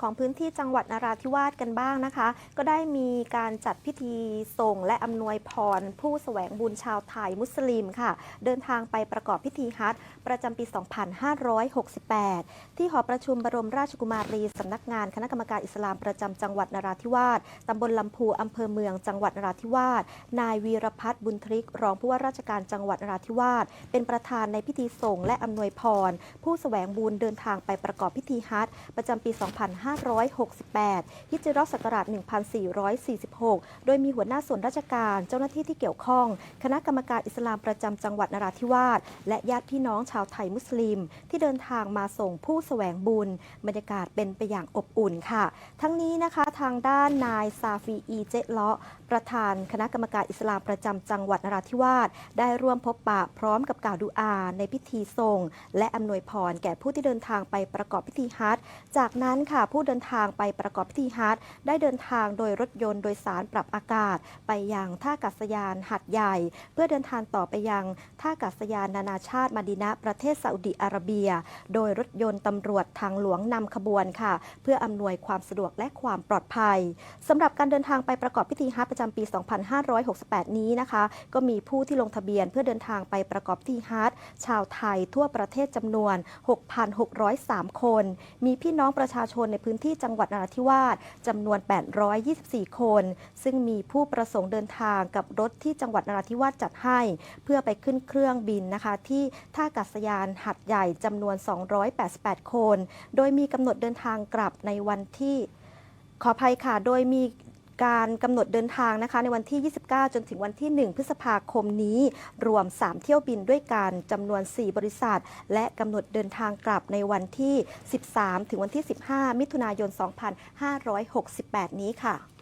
ของพื้นที่จังหวัดนราธิวาสกันบ้างนะคะ ก็ได้มีการจัดพิธีส่งและอำนวยพร ผู้แสวงบุญชาวไทยมุสลิมค่ะ เดินทางไปประกอบพิธีฮัจญ์ประจำปี 2568 ที่หอประชุมบรมราชกุมารีสำนักงานคณะกรรมการอิสลามประจำจังหวัดนราธิวาสตำบลลำพูอำเภอเมืองจังหวัดนราธิวาสนายวีรพัฒน์บุญทริก รองผู้ว่าราชการจังหวัดนราธิวาสเป็นประธานในพิธีส่งและอำนวยพร ผู้แสวงบุญเดินทางไปประกอบพิธีฮัจญ์ประจำปี 2568 5068 ฮิจรัศักราช 1446 โดยมีหัวหน้าส่วนราชการ เจ้าหน้าที่ที่เกี่ยวข้อง คณะกรรมการอิสลามประจำจังหวัดนราธิวาส และญาติพี่น้องชาวไทยมุสลิม ที่เดินทางมาส่งผู้แสวงบุญ บรรยากาศเป็นไปอย่างอบอุ่นค่ะ ทั้งนี้นะคะทางด้านนายซาฟีอีเจเลาะประธานคณะกรรมการอิสลามประจำจังหวัดนราธิวาส ได้ร่วมพบปะพร้อมกับกล่าวดูอาในพิธีส่งและอำนวยพรแก่ผู้ที่เดินทางไปประกอบพิธีฮัจจากนั้นค่ะผู้เดินทางไปประกอบพิธีฮัจได้เดินทางโดยรถยนต์โดยสารปรับอากาศ ไปยังท่าอากาศยานหัดใหญ่ เพื่อเดินทางต่อไปยังท่าอากาศยานนานาชาติมาดินะประเทศซาอุดิอาระเบีย โดยรถยนต์ตำรวจทางหลวงนำขบวนค่ะ เพื่ออำนวยความสะดวกและความปลอดภัยสำหรับการเดินทางไปประกอบพิธีฮัจประจำปี 2568 นี้นะคะ ก็มีผู้ที่ลงทะเบียนเพื่อเดินทางไปประกอบพิธีฮัจชาวไทยทั่วประเทศจำนวน 6,603 คน มีพี่น้องประชาชนในพื้นที่จังหวัดนราธิวาสจำนวน 824 คน ซึ่งมีผู้ประสงค์เดินทางกับรถที่จังหวัดนราธิวาสจัดให้ เพื่อไปขึ้นเครื่องบินนะคะ ที่ท่าอากาศยานหัดใหญ่จำนวน 288 คน โดยมีกำหนดเดินทางกลับในวันที่ขออภัยค่ะ โดยมี การกำหนดเดินทางนะคะในวันที่ 29 จนถึงวันที่ 1 พฤษภาคมนี้ รวม 3 เที่ยวบินด้วยกันจำนวน 4 บริษัท และกำหนดเดินทางกลับในวันที่ 13 ถึงวันที่ 15 มิถุนายน 2568 นี้ค่ะ